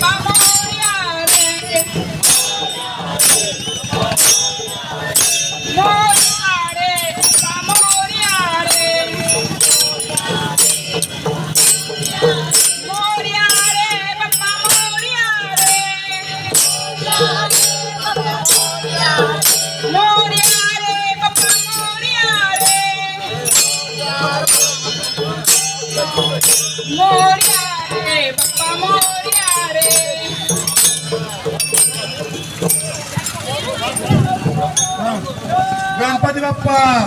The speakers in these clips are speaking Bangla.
Gloria, Papa, Ganpati Bappa.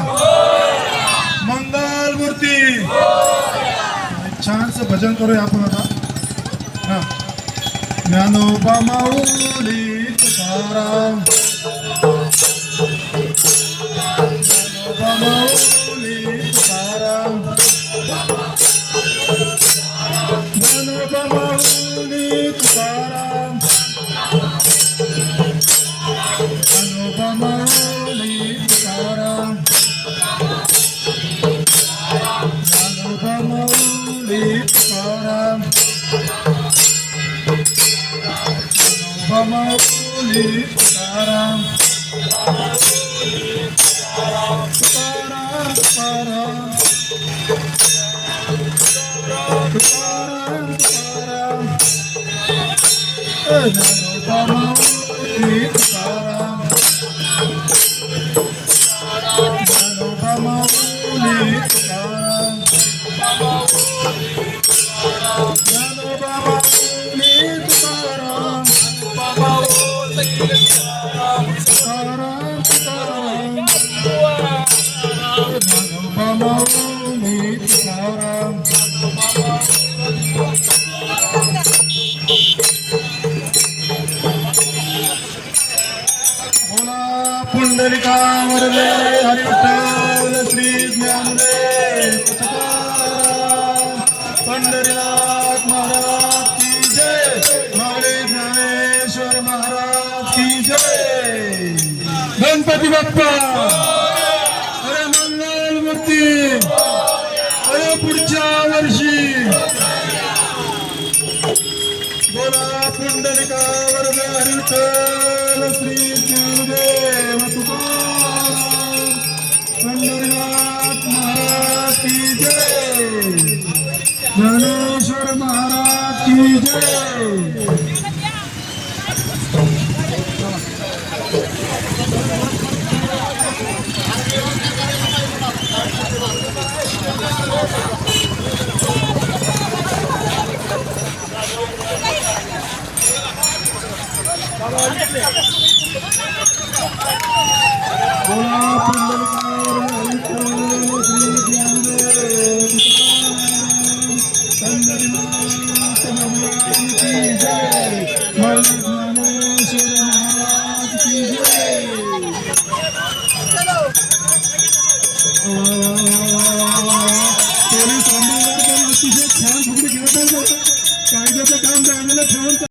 मंगल मूर्ती. छानस भजन करूया आपण आता. हा. ज्ञानोबा माऊली तुकाराम আমার বলি তারাম তারাম তারাম তারাম তারাম আমার বলি তারাম আমার বলি पुंडलिका वरदे हरिविठ्ठल श्री ज्ञानदेव पंढरीनाथ महाराज की जय. मावळे ज्ञानेश्वर महाराज की जय. गणपती बाप्पा. अरे मंगल मूर्ती. अरे पुढच्या वर्षी ज्ञानेश्वर महाराज की जय बोला पुंडलिका वरदे हरिविठ्ठल श्री